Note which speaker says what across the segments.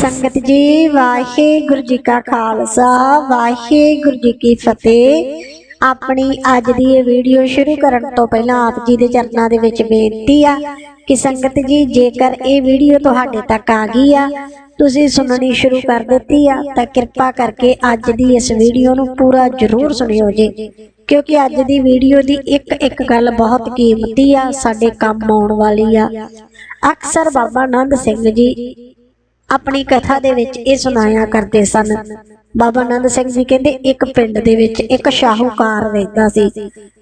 Speaker 1: ਸੰਗਤ ਜੀ, ਵਾਹਿਗੁਰੂ ਜੀ ਕਾ ਖਾਲਸਾ, ਵਾਹਿਗੁਰੂ ਜੀ ਕੀ ਫਤਿਹ। ਆਪਣੀ ਅੱਜ ਦੀ ਇਹ ਵੀਡੀਓ ਸ਼ੁਰੂ ਕਰਨ ਤੋਂ ਪਹਿਲਾਂ ਆਪ ਜੀ ਦੇ ਚਰਨਾਂ ਦੇ ਵਿੱਚ ਬੇਨਤੀ ਆ ਕਿ ਸੰਗਤ ਜੀ, ਜੇਕਰ ਇਹ ਵੀਡੀਓ ਤੁਹਾਡੇ ਤੱਕ ਆ ਗਈ ਆ, ਤੁਸੀਂ ਸੁਣਨੀ ਸ਼ੁਰੂ ਕਰ ਦਿੱਤੀ ਆ, ਤਾਂ ਕਿਰਪਾ ਕਰਕੇ ਅੱਜ ਦੀ ਇਸ ਵੀਡੀਓ ਨੂੰ ਪੂਰਾ ਜ਼ਰੂਰ ਸੁਣਿਓ ਜੀ। ਕਿਉਂਕਿ ਅੱਜ ਦੀ ਵੀਡੀਓ ਦੀ ਇੱਕ ਇੱਕ ਗੱਲ ਬਹੁਤ ਕੀਮਤੀ ਆ, ਸਾਡੇ ਕੰਮ ਆਉਣ ਵਾਲੀ ਆ। ਅਕਸਰ ਬਾਬਾ ਆਨੰਦ ਸਿੰਘ ਜੀ ਆਪਣੀ ਕਥਾ ਦੇ ਵਿੱਚ ਇਹ ਸੁਣਾਇਆ ਕਰਦੇ ਸਨ। ਬਾਬਾ ਆਨੰਦ ਸਿੰਘ ਜੀ ਕਹਿੰਦੇ, ਇੱਕ ਪਿੰਡ ਦੇ ਵਿੱਚ ਇੱਕ ਸ਼ਾਹੂਕਾਰ ਰਹਿੰਦਾ ਸੀ।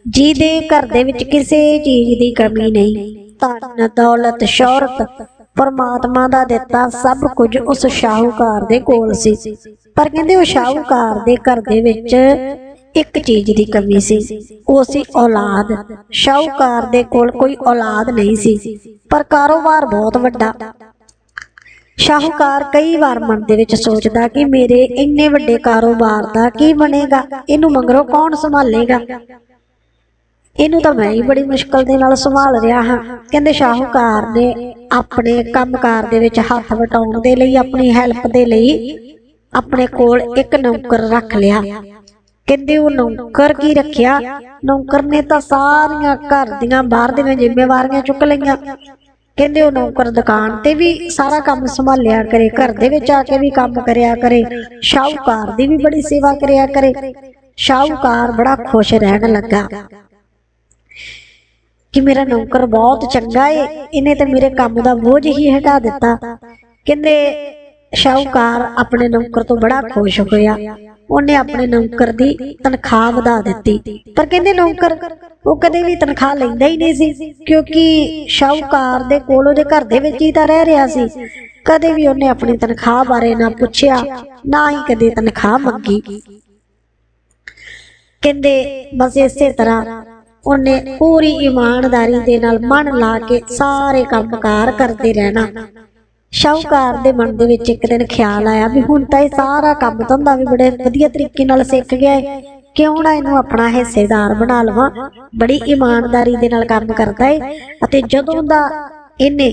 Speaker 1: ਜਿਹਦੇ ਘਰ ਦੇ ਵਿੱਚ ਕਿਸੇ ਚੀਜ਼ ਦੀ ਕਮੀ ਨਹੀਂ। ਧਨ, ਦੌਲਤ, ਸ਼ੌਹਰਤ ਪਰਮਾਤਮਾ ਦਾ ਦਿੱਤਾ ਸਭ ਕੁਝ ਉਸ ਸ਼ਾਹੂਕਾਰ ਦੇ ਕੋਲ ਸੀ। ਪਰ ਕਹਿੰਦੇ, ਉਹ ਸ਼ਾਹੂਕਾਰ ਦੇ ਘਰ ਦੇ ਵਿੱਚ ਇੱਕ ਚੀਜ਼ ਦੀ ਕਮੀ ਸੀ। ਉਹ ਸੀ ਔਲਾਦ, ਸ਼ਾਹੂਕਾਰ ਦੇ ਕੋਲ ਕੋਈ ਔਲਾਦ ਨਹੀਂ ਸੀ। ਪਰ ਕਾਰੋਬਾਰ ਬਹੁਤ ਵੱਡਾ। ਸ਼ਾਹੂਕਾਰ ਕਈ ਵਾਰ ਮਨ ਦੇ ਵਿੱਚ ਸੋਚਦਾ ਕਿ ਮੇਰੇ ਇੰਨੇ ਵੱਡੇ ਕਾਰੋਬਾਰ ਦਾ ਕੀ ਬਣੇਗਾ? ਇਹਨੂੰ ਮਗਰੋਂ ਕੌਣ ਸੰਭਾਲੇਗਾ? ਇਹਨੂੰ ਤਾਂ ਮੈਂ ਹੀ ਬੜੀ ਮੁਸ਼ਕਲ ਦੇ ਨਾਲ ਸੰਭਾਲ ਰਿਹਾ ਹਾਂ। ਕਹਿੰਦੇ ਸ਼ਾਹੂਕਾਰ ਨੇ ਆਪਣੇ ਕੰਮਕਾਰ ਦੇ ਵਿੱਚ ਹੱਥ ਵਟਾਉਣ ਦੇ ਲਈ, ਆਪਣੀ ਹੈਲਪ ਦੇ ਲਈ ਆਪਣੇ ਕੋਲ ਇੱਕ ਨੌਕਰ ਰੱਖ ਲਿਆ। ਕਹਿੰਦੇ ਉਹ ਨੌਕਰ ਕੀ ਰੱਖਿਆ? ਨੌਕਰ ਨੇ ਤਾਂ ਸਾਰੀਆਂ ਘਰ ਦੀਆਂ ਬਾਹਰ ਦੀਆਂ ਜ਼ਿੰਮੇਵਾਰੀਆਂ ਚੁੱਕ ਲਈਆਂ। ਕਹਿੰਦੇ ਉਹ ਨੌਕਰ ਦੁਕਾਨ ਤੇ ਵੀ ਸਾਰਾ ਕੰਮ ਸੰਭਾਲਿਆ ਕਰੇ, ਘਰ ਦੇ ਵਿੱਚ ਆ ਕੇ ਵੀ ਕੰਮ ਕਰਿਆ ਕਰੇ, ਸ਼ਾਹੂਕਾਰ ਦੀ ਵੀ ਬੜੀ ਸੇਵਾ ਕਰਿਆ ਕਰੇ। ਸ਼ਾਹੂਕਾਰ ਬੜਾ ਖੁਸ਼ ਰਹਿਣ ਲੱਗਾ। ਕਿ ਮੇਰਾ ਨੌਕਰ ਬਹੁਤ ਚੰਗਾ ਏ, ਇਹਨੇ ਤੇ ਮੇਰੇ ਕੰਮ ਦਾ ਬੋਝ ਹੀ ਹਟਾ ਦਿੱਤਾ। ਕਹਿੰਦੇ ਸ਼ਾਹੂਕਾਰ ਆਪਣੇ ਨੌਕਰ ਤੋਂ ਬੜਾ ਖੁਸ਼ ਹੋਇਆ। ਉਹਨੇ ਆਪਣੇ ਨੌਕਰ ਦੀ ਤਨਖਾਹ ਵਧਾ ਦਿੱਤੀ। ਪਰ ਕਹਿੰਦੇ ਨੌਕਰ ਉਹ ਕਦੇ ਵੀ ਤਨਖਾਹ ਲੈਂਦਾ ਹੀ ਨਹੀਂ ਸੀ, ਕਿਉਂਕਿ ਸ਼ਾਹੂਕਾਰ ਦੇ ਕੋਲ ਉਹਦੇ ਘਰ ਦੇ ਵਿੱਚ ਹੀ ਤਾਂ ਰਹਿ ਰਿਹਾ ਸੀ। ਕਦੇ ਵੀ ਉਹਨੇ ਆਪਣੀ ਤਨਖਾਹ ਬਾਰੇ ਨਾ ਪੁੱਛਿਆ, ਨਾ ਹੀ ਕਦੇ ਤਨਖਾਹ ਮੰਗੀ। ਕਹਿੰਦੇ ਬਸ ਇਸੇ ਤਰ੍ਹਾਂ ਉਹਨੇ ਪੂਰੀ ਇਮਾਨਦਾਰੀ ਦੇ ਨਾਲ ਮਨ ਲਾ ਕੇ ਸਾਰੇ ਕੰਮਕਾਰ ਕਰਦੇ ਰਹਿਣਾ। ਸ਼ਾਹੂਕਾਰ ਦੇ ਮਨ ਦੇ ਵਿੱਚ ਇੱਕ ਦਿਨ ਖਿਆਲ ਆਇਆ ਵੀ ਹੁਣ ਤਾਂ ਇਹ ਸਾਰਾ ਕੰਮ ਧੰਦਾ ਵੀ ਬੜੇ ਵਧੀਆ ਤਰੀਕੇ ਨਾਲ ਸਿੱਖ ਗਿਆ ਹੈ ਕਿਉਂ ਨਾ ਇਹਨੂੰ ਆਪਣਾ ਹਿੱਸੇਦਾਰ ਬਣਾ ਲਵਾਂ? ਬੜੀ ਇਮਾਨਦਾਰੀ ਦੇ ਨਾਲ ਕੰਮ ਕਰਦਾ ਹੈ ਅਤੇ ਜਦੋਂ ਦਾ ਇਹਨੇ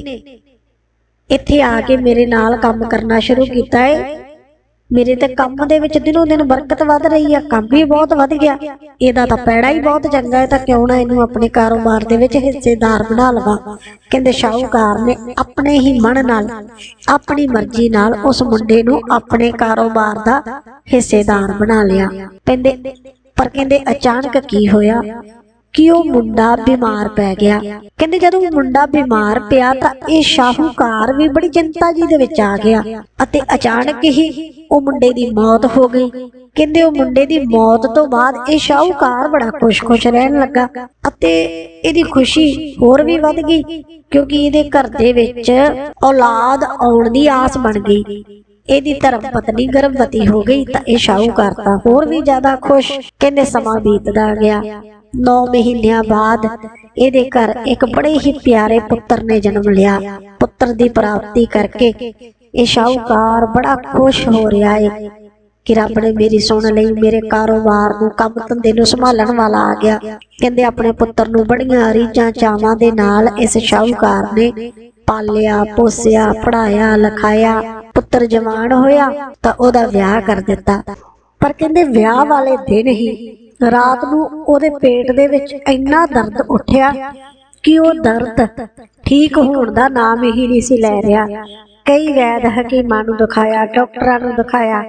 Speaker 1: ਇੱਥੇ ਆ ਕੇ ਮੇਰੇ ਨਾਲ ਕੰਮ ਕਰਨਾ ਸ਼ੁਰੂ ਕੀਤਾ ਹੈ ਮੇਰੇ ਤੇ ਕੰਮ ਦੇ ਵਿੱਚ ਦਿਨੋਂ ਦਿਨ ਬਰਕਤ ਵੱਧ ਰਹੀ ਆ ਕੰਮ ਵੀ ਬਹੁਤ ਵੱਧ ਗਿਆ। ਇਹਦਾ ਤਾਂ ਪੈੜਾ ਹੀ ਬਹੁਤ ਚੰਗਾ ਹੈ ਤਾਂ ਕਿਉਂ ਨਾ ਇਹਨੂੰ ਆਪਣੇ ਕਾਰੋਬਾਰ ਦੇ ਵਿੱਚ ਹਿੱਸੇਦਾਰ ਬਣਾ ਲਵਾਂ। ਕਹਿੰਦੇ ਸ਼ਾਹੂਕਾਰ ਨੇ ਆਪਣੇ ਹੀ ਮਨ ਨਾਲ ਆਪਣੀ ਮਰਜ਼ੀ ਨਾਲ ਉਸ ਮੁੰਡੇ ਨੂੰ ਆਪਣੇ ਕਾਰੋਬਾਰ ਦਾ ਹਿੱਸੇਦਾਰ ਬਣਾ ਲਿਆ। ਕਹਿੰਦੇ ਪਰ ਕਹਿੰਦੇ ਅਚਾਨਕ ਕੀ ਹੋਇਆ? ਕਿ ਉਹ ਮੁੰਡਾ ਬਿਮਾਰ ਪੈ ਗਿਆ। ਕਹਿੰਦੇ ਜਦੋਂ ਮੁੰਡਾ ਬਿਮਾਰ ਪਿਆ ਤਾਂ ਇਹ ਸ਼ਾਹੂਕਾਰ ਵੀ ਬੜੀ ਚਿੰਤਾ ਜੀ ਦੇ ਵਿੱਚ ਆ ਗਿਆ। ਅਤੇ ਅਚਾਨਕ ਹੀ ਉਹ ਮੁੰਡੇ ਦੀ ਮੌਤ ਹੋ ਗਈ। ਕਹਿੰਦੇ ਉਹ ਮੁੰਡੇ ਦੀ ਮੌਤ ਤੋਂ ਬਾਅਦ ਇਹ ਸ਼ਾਹੂਕਾਰ ਬੜਾ ਖੁਸ਼-ਖੁਸ਼ ਰਹਿਣ ਲੱਗਾ ਅਤੇ ਇਹਦੀ ਖੁਸ਼ੀ ਹੋਰ ਵੀ ਵੱਧ ਗਈ ਕਿਉਂਕਿ ਇਹਦੇ ਘਰ ਦੇ ਵਿੱਚ ਔਲਾਦ ਆਉਣ ਦੀ ਆਸ ਬਣ ਗਈ। ਇਹਦੀ ਧਰਮ ਪਤਨੀ ਗਰਭਵਤੀ ਹੋ ਗਈ ਤਾਂ ਇਹ ਸ਼ਾਹੂਕਾਰ ਤਾਂ ਹੋਰ ਵੀ ਜ਼ਿਆਦਾ ਖੁਸ਼। ਕਹਿੰਦੇ ਸਮਾਂ ਬੀਤਦਾ ਗਿਆ। 9 ਮਹੀਨਿਆਂ ਬਾਅਦ ਇਹਦੇ ਘਰ ਇੱਕ ਬੜੇ ਹੀ ਪਿਆਰੇ ਪੁੱਤਰ ਨੇ ਜਨਮ ਲਿਆ। ਪੁੱਤਰ ਦੀ ਪ੍ਰਾਪਤੀ ਕਰਕੇ ਇਹ ਸ਼ਾਹੂਕਾਰ ਬੜਾ ਖੁਸ਼ ਹੋ ਰਿਹਾ ਹੈ ਕਿ ਰੱਬ ਨੇ ਮੇਰੀ ਸੁਣ ਲਈ, ਮੇਰੇ ਕਾਰੋਬਾਰ ਨੂੰ ਕੰਮ ਧੰਦੇ ਨੂੰ ਸੰਭਾਲਣ ਵਾਲਾ ਆ ਗਿਆ। ਕਹਿੰਦੇ ਆਪਣੇ ਪੁੱਤਰ ਨੂੰ ਬੜੀਆਂ ਰੀਝਾਂ ਚਾਵਾਂ ਦੇ ਨਾਲ ਇਸ ਸ਼ਾਹੂਕਾਰ ਨੇ ਪਾਲਿਆ, ਪੋਸਿਆ ਪੜਾਇਆ ਲਿਖਾਇਆ, ਪੁੱਤਰ ਜਵਾਨ ਹੋਇਆ ਤਾਂ ਉਹਦਾ ਵਿਆਹ ਕਰ ਦਿੱਤਾ। ਪਰ ਕਹਿੰਦੇ ਵਿਆਹ ਵਾਲੇ ਦਿਨ ਹੀ ਰਾਤ ਨੂੰ ਉਹਦੇ ਪੇਟ ਦੇ ਵਿੱਚ ਇੰਨਾ ਦਰਦ ਉੱਠਿਆ ਕਿ ਉਹ ਦਰਦ ਠੀਕ ਹੋਣ ਦਾ ਨਾਮ ਹੀ ਨਹੀਂ ਸੀ ਲੈ ਰਿਹਾ। ਕਈ ਵੈਦ ਹਕੀਮਾਂ ਨੂੰ ਦਿਖਾਇਆ, ਡਾਕਟਰਾਂ ਨੂੰ ਦਿਖਾਇਆ।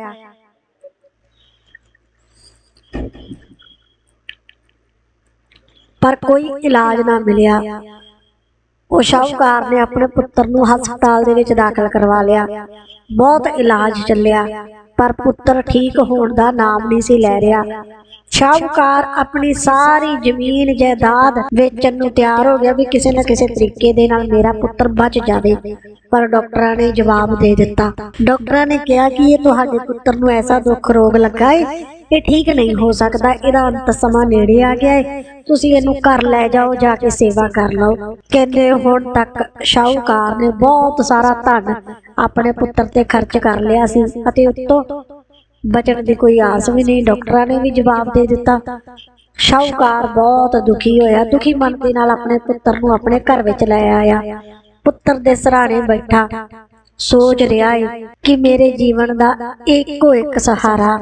Speaker 1: ਪਰ ਕੋਈ ਇਲਾਜ ਨਾ ਮਿਲਿਆ। ਉਹ ਸ਼ਾਹੂਕਾਰ ਨੇ ਆਪਣੇ ਪੁੱਤਰ ਨੂੰ ਹਸਪਤਾਲ ਦੇ ਵਿੱਚ ਦਾਖਲ ਕਰਵਾ ਲਿਆ। ਬਹੁਤ ਇਲਾਜ ਚੱਲਿਆ, ਪਰ ਪੁੱਤਰ ਠੀਕ ਹੋਣ ਦਾ ਨਾਮ ਨਹੀਂ ਸੀ ਲੈ ਰਿਹਾ। ਸ਼ਾਹੂਕਾਰ ਆਪਣੀ ਸਾਰੀ ਜ਼ਮੀਨ ਜਾਇਦਾਦ ਵੇਚਣ ਨੂੰ ਤਿਆਰ ਹੋ ਗਿਆ ਵੀ ਕਿਸੇ ਨਾ ਕਿਸੇ ਤਰੀਕੇ ਦੇ ਨਾਲ ਮੇਰਾ ਪੁੱਤਰ ਬਚ ਜਾਵੇ। ਪਰ ਡਾਕਟਰਾਂ ਨੇ ਜਵਾਬ ਦੇ ਦਿੱਤਾ। ਡਾਕਟਰਾਂ ਨੇ ਕਿਹਾ ਕਿ ਇਹ ਤੁਹਾਡੇ ਪੁੱਤਰ ਨੂੰ ਐਸਾ ਦੁੱਖ ਰੋਗ ਲੱਗਾ ਹੈ ਇਹ ਠੀਕ ਨਹੀਂ ਹੋ ਸਕਦਾ, ਇਹਦਾ ਅੰਤ ਸਮਾਂ ਨੇੜੇ ਆ ਗਿਆ ਹੈ ਤੁਸੀਂ ਇਹਨੂੰ ਘਰ ਲੈ ਜਾਓ, ਜਾ ਕੇ ਸੇਵਾ ਕਰ ਲਓ। ਕਹਿੰਦੇ ਹੁਣ ਤੱਕ ਸ਼ਾਹੂਕਾਰ ਨੇ ਬਹੁਤ ਸਾਰਾ ਧਨ ਆਪਣੇ ਪੁੱਤਰ ਤੇ ਖਰਚ ਕਰ ਲਿਆ ਸੀ ਅਤੇ ਉੱਤੋਂ ਬਚਣ ਦੀ ਕੋਈ ਆਸ ਵੀ ਨਹੀਂ, ਡਾਕਟਰਾਂ ਨੇ ਵੀ ਜਵਾਬ ਦੇ ਦਿੱਤਾ। ਸ਼ਾਹੂਕਾਰ ਬਹੁਤ ਦੁਖੀ ਹੋਇਆ, ਦੁਖੀ ਮਨ ਦੇ ਨਾਲ ਆਪਣੇ ਪੁੱਤਰ ਨੂੰ ਆਪਣੇ ਘਰ ਵਿੱਚ ਲੈ ਆਇਆ। ਪੁੱਤਰ ਦੇ ਸਰਾਣੇ ਬੈਠਾ। ਸੋਚ ਰਿਹਾ ਏ ਕਿ ਮੇਰੇ ਜੀਵਨ ਦਾ ਇੱਕੋ ਇੱਕ ਸਹਾਰਾ।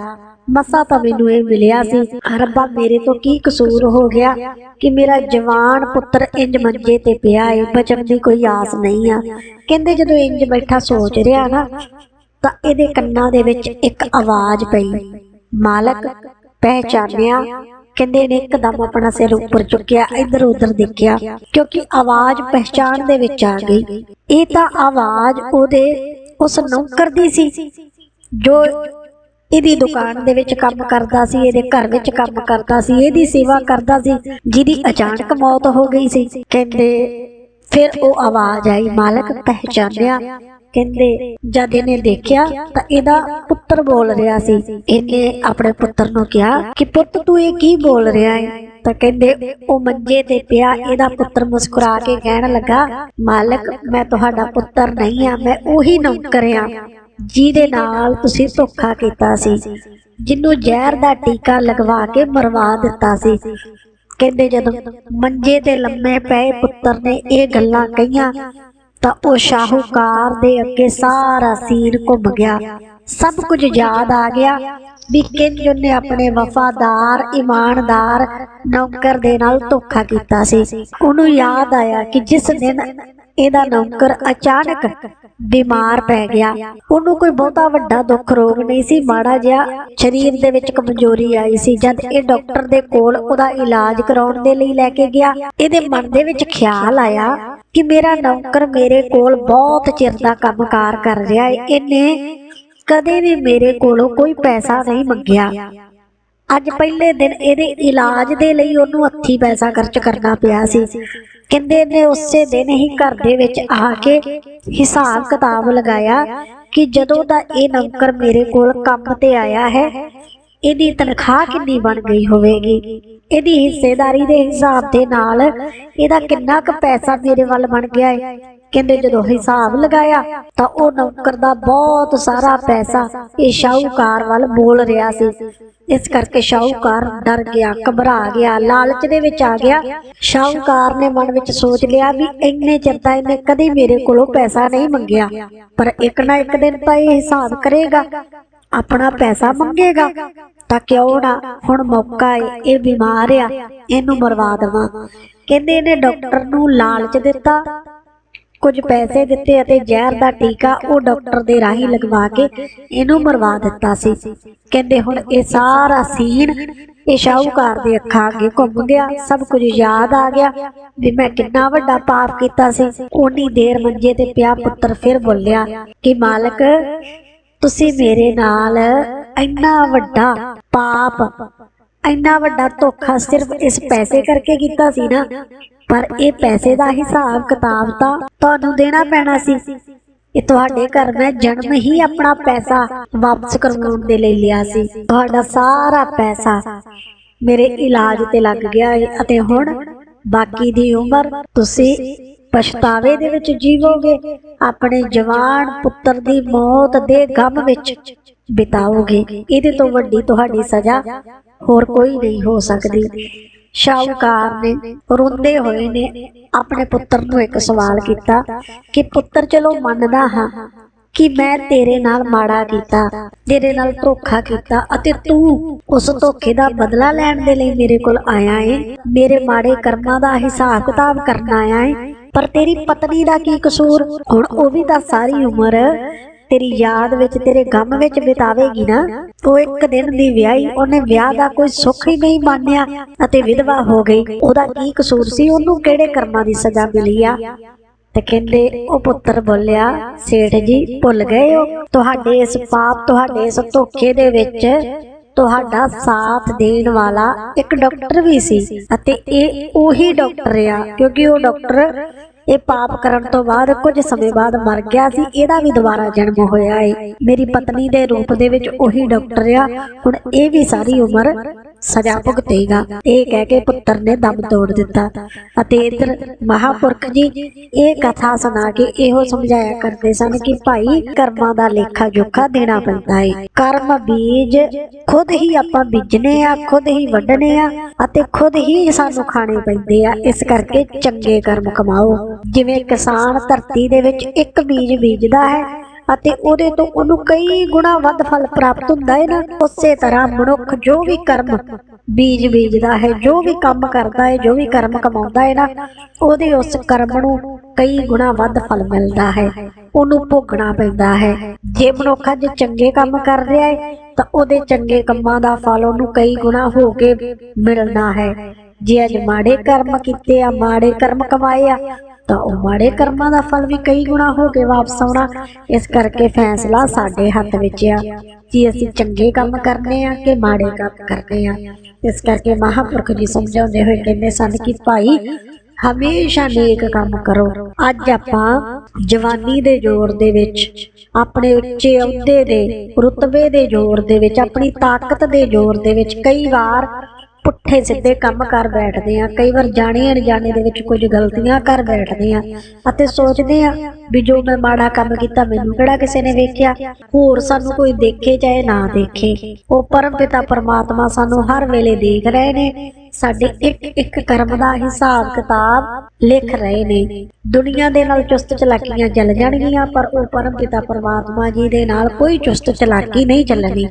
Speaker 1: ਮਸਾ ਤਾਂ ਮੈਨੂੰ ਇਹ ਮਿਲਿਆ ਸੀ, ਰੱਬਾ ਮੇਰੇ ਤੋਂ ਕੀ ਕਸੂਰ ਹੋ ਗਿਆ ਕਿ ਮੇਰਾ ਜਵਾਨ ਪੁੱਤਰ ਇੰਜ ਮੰਜੇ ਤੇ ਪਿਆ ਏ, ਬਚਣ ਦੀ ਕੋਈ ਆਸ ਨਹੀਂ ਆ। ਕਹਿੰਦੇ ਜਦੋਂ ਇੰਜ ਬੈਠਾ ਸੋਚ ਰਿਹਾ ਨਾ, ਤਾਂ ਇਹਦੇ ਕੰਨਾਂ ਦੇ ਵਿੱਚ ਇੱਕ ਆਵਾਜ਼ ਪਈ। ਮਾਲਕ, ਪਹਿਚਾਨਿਆ ਕਹਿੰਦੇ ਨੇ ਇੱਕਦਮ ਆਪਣਾ ਸਿਰ ਉੱਪਰ ਚੁੱਕਿਆ, ਇੱਧਰ ਉੱਧਰ ਦੇਖਿਆ, ਕਿਉਂਕਿ ਆਵਾਜ਼ ਪਹਿਚਾਨ ਦੇ ਵਿੱਚ ਆ ਗਈ। ਇਹ ਤਾਂ ਆਵਾਜ਼ ਉਹਦੇ, ਉਸ ਨੌਕਰ ਦੀ ਸੀ, ਜੋ ਇਹਦੀ ਦੁਕਾਨ ਦੇ ਵਿੱਚ ਕੰਮ ਕਰਦਾ ਸੀ, ਇਹਦੇ ਘਰ ਵਿੱਚ ਕੰਮ ਕਰਦਾ ਸੀ, ਇਹਦੀ ਸੇਵਾ ਕਰਦਾ ਸੀ, ਜਿਹਦੀ ਅਚਾਨਕ ਮੌਤ ਹੋ ਗਈ ਸੀ। ਕਹਿੰਦੇ, ਫਿਰ ਉਹ ਆਵਾਜ਼ ਆਈ, ਮਾਲਕ ਪਹਿਚਾਨਿਆ ਕਹਿੰਦੇ, ਜਦ ਇਹਨੇ ਦੇਖਿਆ ਤਾਂ ਇਹਦਾ ਪੁੱਤਰ ਬੋਲ ਰਿਹਾ ਸੀ। ਇਹਨੇ ਆਪਣੇ ਪੁੱਤਰ ਨੂੰ ਕਿਹਾ ਕਿ ਪੁੱਤ, ਤੂੰ ਇਹ ਕੀ ਬੋਲ ਰਿਹਾ ਹੈ? ਤਾਂ ਕਹਿੰਦੇ, ਉਹ ਮੰਜੇ ਤੇ ਪਿਆ ਇਹਦਾ ਪੁੱਤਰ ਮੁਸਕਰਾ ਕੇ ਕਹਿਣ ਲੱਗਾ, ਮਾਲਕ, ਮੈਂ ਤੁਹਾਡਾ ਪੁੱਤਰ ਨਹੀਂ ਆ ਮੈਂ ਉਹੀ ਨੌਕਰ ਆ ਜਿਹਦੇ ਨਾਲ ਤੁਸੀਂ ਧੋਖਾ ਕੀਤਾ ਸੀ। ਜਿਹਨੂੰ ਜ਼ਹਿਰ ਦਾ ਟੀਕਾ ਲਗਵਾ ਕੇ ਮਰਵਾ ਦਿੱਤਾ ਸੀ। ਕਹਿੰਦੇ ਜਦੋਂ ਮੰਜੇ ਤੇ ਲੰਮੇ ਪਏ ਪੁੱਤਰ ਨੇ ਇਹ ਗੱਲਾਂ ਕਹੀਆਂ ਤਾਂ ਉਹ ਸ਼ਾਹੂਕਾਰ ਦੇ ਅੱਗੇ ਸਾਰਾ ਸੀਨ ਘੁੰਮ ਗਿਆ। ਸਭ ਕੁਝ ਯਾਦ ਆ ਗਿਆ ਵੀ ਕਿੰਜ ਉਹਨੇ ਆਪਣੇ ਵਫਾਦਾਰ, ਇਮਾਨਦਾਰ ਨੌਕਰ ਦੇ ਨਾਲ ਧੋਖਾ ਕੀਤਾ ਸੀ। ਉਹਨੂੰ ਯਾਦ ਆਇਆ ਕਿ ਜਿਸ ਦਿਨ ਇਹਦਾ ਨੌਕਰ ਅਚਾਨਕ ਬਿਮਾਰ ਪੈ ਗਿਆ। ਉਹਨੂੰ ਕੋਈ ਬਹੁਤਾ ਵੱਡਾ ਦੁੱਖ ਰੋਗ ਨਹੀਂ ਸੀ, ਮਾੜਾ ਜਿਹਾ ਸਰੀਰ ਦੇ ਵਿੱਚ ਕਮਜ਼ੋਰੀ ਆਈ ਸੀ। ਜਦ ਇਹ ਡਾਕਟਰ ਦੇ ਕੋਲ ਉਹਦਾ ਇਲਾਜ ਕਰਾਉਣ ਦੇ ਲਈ ਲੈ ਕੇ ਗਿਆ, ਇਹਦੇ ਮਨ ਦੇ ਵਿੱਚ ਖਿਆਲ ਆਇਆ ਕਿ ਮੇਰਾ ਨੌਕਰ ਮੇਰੇ ਕੋਲ ਬਹੁਤ ਚਿਰ ਦਾ ਕੰਮਕਾਰ ਕਰ ਰਿਹਾ ਹੈ ਇਹਨੇ ਕਦੇ ਵੀ ਮੇਰੇ ਕੋਲੋਂ ਕੋਈ ਪੈਸਾ ਨਹੀਂ ਮੰਗਿਆ। ਅੱਜ ਪਹਿਲੇ ਦਿਨ ਇਹਦੇ ਇਲਾਜ ਦੇ ਲਈ ਉਹਨੂੰ ਹੱਥੀ ਪੈਸਾ ਖਰਚ ਕਰਨਾ ਪਿਆ ਸੀ। ਕਹਿੰਦੇ ਨੇ ਉਸੇ ਦਿਨ ਹੀ ਘਰ ਦੇ ਵਿੱਚ ਆ ਕੇ ਹਿਸਾਬ ਕਿਤਾਬ ਲਗਾਇਆ ਕਿ ਜਦੋਂ ਦਾ ਇਹ ਨੌਕਰ ਮੇਰੇ ਕੋਲ ਕੰਮ ਤੇ ਆਇਆ ਹੈ, ਇਹਦੀ ਤਨਖਾਹ ਕਿੰਨੀ ਬਣ ਗਈ ਹੋਵੇਗੀ। ਇਹਦੀ ਹਿੱਸੇਦਾਰੀ ਦੇ ਹਿਸਾਬ ਦੇ ਨਾਲ ਇਹਦਾ ਕਿੰਨਾ ਕੁ ਪੈਸਾ ਮੇਰੇ ਵੱਲ ਬਣ ਗਿਆ ਹੈ ਕਹਿੰਦੇ ਜਦੋਂ ਹਿਸਾਬ ਲਗਾਇਆ ਤਾਂ ਉਹ ਨੌਕਰ ਦਾ ਬਹੁਤ ਸਾਰਾ ਪੈਸਾ ਇਹ ਸ਼ਾਹੂਕਾਰ ਵੱਲ ਬੋਲ ਰਿਹਾ ਸੀ। ਇਸ ਕਰਕੇ ਸ਼ਾਹੂਕਾਰ ਡਰ ਗਿਆ, ਘਬਰਾ ਗਿਆ, ਲਾਲਚ ਦੇ ਵਿੱਚ ਆ ਗਿਆ। ਸ਼ਾਹੂਕਾਰ ਨੇ ਮਨ ਵਿੱਚ ਸੋਚ ਲਿਆ ਵੀ ਇੰਨੇ ਚਿਰ ਤਾਂ ਇਹਨੇ ਕਦੇ ਮੇਰੇ ਕੋਲੋਂ ਪੈਸਾ ਨਹੀਂ ਮੰਗਿਆ, ਪਰ ਇੱਕ ਨਾ ਇੱਕ ਦਿਨ ਤਾਂ ਇਹ ਹਿਸਾਬ ਕਰੇਗਾ, ਆਪਣਾ ਪੈਸਾ ਮੰਗੇਗਾ। ਤਾਂ ਕਿਉਂ ਨਾ ਹੁਣ ਮੌਕਾ ਏ, ਇਹ ਬਿਮਾਰ ਆ, ਇਹਨੂੰ ਮਰਵਾ ਦੇਵਾਂ। ਕਹਿੰਦੇ ਇਹਨੇ ਡਾਕਟਰ ਨੂੰ ਲਾਲਚ ਦਿੱਤਾ। ਕੁਝ ਪੈਸੇ ਦਿੱਤੇ ਅਤੇ ਜ਼ਹਿਰ ਦਾ ਟੀਕਾ ਉਹ ਡਾਕਟਰ ਦੇ ਰਾਹੀਂ ਲਗਵਾ ਕੇ ਇਹਨੂੰ ਮਰਵਾ ਦਿੱਤਾ ਸੀ। ਕਹਿੰਦੇ ਹੁਣ ਇਹ ਸਾਰਾ ਸੀਨ ਇਹ ਸ਼ਾਹੂਕਾਰ ਦੇ ਅੱਖਾਂ ਅੱਗੇ ਘੁੰਮ ਗਿਆ, ਸਭ ਕੁਝ ਯਾਦ ਆ ਗਿਆ ਵੀ ਮੈਂ ਕਿੰਨਾ ਵੱਡਾ ਪਾਪ ਕੀਤਾ ਸੀ। ਓਨੀ ਦੇਰ ਮੰਜੇ ਤੇ ਪਿਆ ਪੁੱਤਰ ਫਿਰ ਬੋਲਿਆ ਕਿ ਮਾਲਕ, ਤੁਸੀਂ ਮੇਰੇ ਨਾਲ ਇੰਨਾ ਵੱਡਾ ਪਾਪ, ਇੰਨਾ ਵੱਡਾ ਧੋਖਾ ਸਿਰਫ ਇਸ ਪੈਸੇ ਕਰਕੇ ਕੀਤਾ ਸੀ ਨਾ। ਪਰ ਇਹ ਪੈਸੇ ਦਾ ਹਿਸਾਬ ਕਿਤਾਬ ਤਾਂ ਤੁਹਾਨੂੰ ਦੇਣਾ ਪੈਣਾ ਸੀ ਇਹ ਤੁਹਾਡੇ ਘਰ ਮੈਂ ਜਨਮ ਹੀ ਆਪਣਾ ਪੈਸਾ ਵਾਪਸ ਕਰਵਾਉਣ ਦੇ ਲਈ ਲਿਆ ਸੀ। ਤੁਹਾਡਾ ਸਾਰਾ ਪੈਸਾ ਮੇਰੇ ਇਲਾਜ ਤੇ ਲੱਗ ਗਿਆ ਹੈ ਅਤੇ ਹੁਣ ਬਾਕੀ ਦੀ ਉਮਰ ਤੁਸੀਂ ਪਛਤਾਵੇ ਦੇ ਵਿੱਚ ਜੀਵੋਗੇ। ਆਪਣੇ ਜਵਾਨ ਪੁੱਤਰ ਦੀ ਮੌਤ ਦੇ ਗਮ ਵਿੱਚ ਬਿਤਾਓਗੇ। ਇਹਦੇ ਤੋਂ ਵੱਡੀ ਤੁਹਾਡੀ ਸਜ਼ਾ ਹੋਰ ਕੋਈ ਨਹੀਂ ਹੋ ਸਕਦੀ। ਸ਼ਾਹੂਕਾਰ ਨੇ ਰੋਂਦੇ ਹੋਏ ਨੇ ਆਪਣੇ ਪੁੱਤਰ ਨੂੰ ਇੱਕ ਸਵਾਲ ਕੀਤਾ ਕਿ ਪੁੱਤਰ ਚਲੋ ਮੰਨਦਾ ਹਾਂ ਕਿ ਮੈਂ ਤੇਰੇ ਨਾਲ ਮਾੜਾ ਕੀਤਾ, ਤੇਰੇ ਨਾਲ ਧੋਖਾ ਕੀਤਾ ਅਤੇ ਤੂੰ ਉਸ ਧੋਖੇ ਦਾ ਬਦਲਾ ਲੈਣ ਦੇ ਲਈ ਮੇਰੇ ਕੋਲ ਆਇਆ ਏ। ਮੇਰੇ ਮਾੜੇ ਕਰਮਾਂ ਦਾ ਹਿਸਾਬ ਕਿਤਾਬ ਕਰਨ ਆਇਆ ਏ। ਪਰ ਤੇਰੀ ਪਤਨੀ ਦਾ ਕੀ ਕਸੂਰ? ਹੁਣ ਉਹ ਵੀ ਤਾਂ ਸਾਰੀ ਉਮਰ ਤੇਰੀ ਯਾਦ ਵਿੱਚ, ਤੇਰੇ ਗਮ ਵਿੱਚ ਬਿਤਾਵੇਗੀ ਨਾ। ਉਹ ਇੱਕ ਦਿਨ ਦੀ ਵਿਆਹੀ, ਉਹਨੇ ਵਿਆਹ ਦਾ ਕੋਈ ਸੁੱਖ ਹੀ ਨਹੀਂ ਮੰਨਿਆ ਅਤੇ ਵਿਧਵਾ ਹੋ ਗਈ। ਉਹਦਾ ਕੀ ਕਸੂਰ ਸੀ? ਉਹਨੂੰ ਕਿਹੜੇ ਕਰਮਾਂ ਦੀ ਸਜ਼ਾ ਮਿਲੀ ਆ? ਤੇ ਕਹਿੰਦੇ, ਉਹ ਪੁੱਤਰ ਬੋਲਿਆ, ਸੇਠ ਜੀ, ਭੁੱਲ ਗਏ ਹੋ? ਤੁਹਾਡੇ ਇਸ ਪਾਪ, ਤੁਹਾਡੇ ਇਸ ਧੋਖੇ ਦੇ ਵਿੱਚ ਤੁਹਾਡਾ ਸਾਥ ਦੇਣ ਵਾਲਾ ਇੱਕ ਡਾਕਟਰ ਵੀ ਸੀ ਅਤੇ ਇਹ ਉਹੀ ਡਾਕਟਰ ਆ, ਕਿਉਂਕਿ ਉਹ ਡਾਕਟਰ ਇਹ ਪਾਪ ਕਰਨ ਤੋਂ ਬਾਅਦ ਕੁਝ ਸਮੇਂ ਬਾਅਦ ਮਰ ਗਿਆ ਸੀ, ਇਹਦਾ ਵੀ ਦੁਬਾਰਾ ਜਨਮ ਹੋਇਆ ਏ। ਮੇਰੀ ਪਤਨੀ ਦੇ ਰੂਪ ਦੇ ਵਿੱਚ ਉਹੀ ਡਾਕਟਰ ਆ। ਹੁਣ ਇਹ ਵੀ ਸਾਰੀ ਉਮਰ ਸਜ਼ਾ ਭੁਗਤੇਗਾ। ਇਹ ਕਹਿ ਕੇ ਪੁੱਤਰ ਨੇ ਦਮ ਤੋੜ ਦਿੱਤਾ ਅਤੇ ਇਧਰ ਮਹਾਪੁਰਖ ਜੀ ਇਹ ਕਥਾ ਸੁਣਾ ਕੇ ਇਹੋ ਸਮਝਾਇਆ ਕਰਦੇ ਸਨ ਕਿ ਭਾਈ ਕਰਮਾਂ ਦਾ ਲੇਖਾ ਜੋਖਾ ਦੇਣਾ ਪੈਂਦਾ ਏ। ਕਰਮ ਬੀਜ ਖੁਦ ਹੀ ਆਪਾਂ ਬੀਜਨੇ ਆ, ਖੁਦ ਹੀ ਵੱਢਣੇ ਆ ਅਤੇ ਖੁਦ ਹੀ ਸਾਨੂੰ ਖਾਣੇ ਪੈਂਦੇ ਆ। ਇਸ ਕਰਕੇ ਚੰਗੇ ਕਰਮ ਕਮਾਓ। ਜਿਵੇਂ ਕਿਸਾਨ ਧਰਤੀ ਦੇ ਵਿੱਚ ਇੱਕ ਬੀਜ ਬੀਜਦਾ ਹੈ ਅਤੇ ਉਹਦੇ ਤੋਂ ਉਹਨੂੰ ਕਈ ਗੁਣਾ ਵੱਧ ਫਲ ਪ੍ਰਾਪਤ ਹੁੰਦਾ ਹੈ ਨਾ, ਉਸੇ ਤਰ੍ਹਾਂ ਮਨੁੱਖ ਜੋ ਵੀ ਕਰਮ ਬੀਜ ਬੀਜਦਾ ਹੈ, ਜੋ ਵੀ ਕੰਮ ਕਰਦਾ ਹੈ, ਜੋ ਵੀ ਕਰਮ ਕਮਾਉਂਦਾ ਹੈ ਨਾ, ਉਹਦੇ ਉਸ ਕਰਮ ਨੂੰ ਕਈ ਗੁਣਾ ਵੱਧ ਫਲ ਮਿਲਦਾ ਹੈ, ਉਹਨੂੰ ਭੋਗਣਾ ਪੈਂਦਾ ਹੈ। ਜੇ ਮਨੁੱਖ ਅੱਜ ਚੰਗੇ ਕੰਮ ਕਰ ਰਿਹਾ ਹੈ, ਤਾਂ ਉਹਦੇ ਚੰਗੇ ਕੰਮਾਂ ਦਾ ਫਲ ਉਹਨੂੰ ਕਈ ਗੁਣਾ ਹੋ ਕੇ ਮਿਲਣਾ ਹੈ। ਜੇ ਅੱਜ ਮਾੜੇ ਕਰਮ ਕੀਤੇ ਆ, ਮਾੜੇ ਕਰਮ ਕਮਾਏ ਆ ਤਾਂ ਉਹ ਮਾੜੇ ਕਰਮਾਂ ਦਾ ਫਲ ਵੀ ਕਈ ਗੁਣਾ ਹੋ ਕੇ ਵਾਪਸ ਆਉਣਾ। ਇਸ ਕਰਕੇ ਫੈਸਲਾ ਸਾਡੇ ਹੱਥ ਵਿੱਚ ਆ ਕਿ ਅਸੀਂ ਚੰਗੇ ਕੰਮ ਕਰਨੇ ਆ ਕਿ ਮਾੜੇ ਕੰਮ ਕਰਨੇ ਆ। ਇਸ ਕਰਕੇ ਮਹਾਪੁਰਖ ਜੀ ਸਮਝਾਉਂਦੇ ਹੋਏ ਕਹਿੰਦੇ ਸਨ ਕਿ ਭਾਈ, ਹਮੇਸ਼ਾ ਨੇਕ ਕੰਮ ਕਰੋ। ਅੱਜ ਆਪਾਂ ਜਵਾਨੀ ਦੇ ਜ਼ੋਰ ਦੇ ਵਿੱਚ, ਆਪਣੇ ਉੱਚੇ ਅਹੁਦੇ ਦੇ, ਰੁਤਬੇ ਦੇ ਜ਼ੋਰ ਦੇ ਵਿੱਚ, ਆਪਣੀ ਤਾਕਤ ਦੇ ਜ਼ੋਰ ਦੇ ਵਿੱਚ ਕਈ ਵਾਰ ਪੁੱਠੇ ਸਿੱਧੇ ਕੰਮ ਕਰ ਬੈਠਦੇ ਆ। ਕਈ ਵਾਰ ਜਾਣੇ ਅਣਜਾਣੇ ਦੇ ਵਿੱਚ ਕੁਝ ਗਲਤੀਆਂ ਕਰ ਬੈਠਦੇ ਆ ਅਤੇ ਸੋਚਦੇ ਆ ਵੀ ਜੋ ਮੈਂ ਮਾੜਾ ਕੰਮ ਕੀਤਾ, ਮੈਨੂੰ ਕਿਹੜਾ ਕਿਸੇ ਨੇ ਵੇਖਿਆ? ਹੋਰ ਸਾਨੂੰ ਕੋਈ ਦੇਖੇ ਚਾਹੇ ਨਾ ਦੇਖੇ। ਉਹ ਪਰਮ ਪਿਤਾ ਪਰਮਾਤਮਾ ਸਾਨੂੰ ਹਰ ਵੇਲੇ ਦੇਖ ਰਹੇ ਨੇ ਸਾਡੇ ਇੱਕ ਇੱਕ ਕਰਮ ਦਾ ਹਿਸਾਬ ਕਿਤਾਬ ਲਿਖ ਰਹੇ ਨੇ। ਦੁਨੀਆ ਦੇ ਨਾਲ ਚੁਸਤ ਚਲਾਕੀਆਂ ਚੱਲ ਜਾਣਗੀਆਂ, ਪਰ ਉਹ ਪਰਮ ਪਿਤਾ ਪਰਮਾਤਮਾ ਜੀ ਦੇ ਨਾਲ ਕੋਈ ਚੁਸਤ ਚਲਾਕੀ ਨਹੀਂ ਚੱਲਣੀ।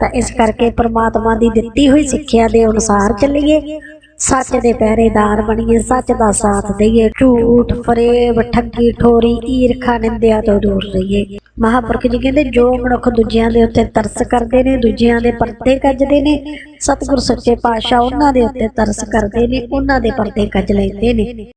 Speaker 1: ਤਾਂ ਇਸ ਕਰਕੇ ਪਰਮਾਤਮਾ ਦੀ ਦਿੱਤੀ ਹੋਈ ਸਿੱਖਿਆ ਦੇ ਅਨੁਸਾਰ ਚੱਲੀਏ। ਸੱਚ ਦੇ ਪਹਿਰੇਦਾਰ ਬਣੀਏ, ਸੱਚ ਦਾ ਸਾਥ ਦਈਏ। ਝੂਠ, ਫਰੇਬ, ਠੱਗੀ, ਠੋਰੀ, ਈਰਖਾ, ਨਿੰਦਿਆ ਤੋਂ ਦੂਰ ਰਹੀਏ। ਮਹਾਪੁਰਖ ਜੀ ਕਹਿੰਦੇ, ਜੋ ਮਨੁੱਖ ਦੂਜਿਆਂ ਦੇ ਉੱਤੇ ਤਰਸ ਕਰਦੇ ਨੇ, ਦੂਜਿਆਂ ਦੇ ਪਰਦੇ ਕੱਜਦੇ ਨੇ, ਸਤਿਗੁਰ ਸੱਚੇ ਪਾਤਸ਼ਾਹ ਉਹਨਾਂ ਦੇ ਉੱਤੇ ਤਰਸ ਕਰਦੇ ਨੇ, ਉਹਨਾਂ ਦੇ ਪਰਦੇ ਕੱਜ ਲੈਂਦੇ ਨੇ।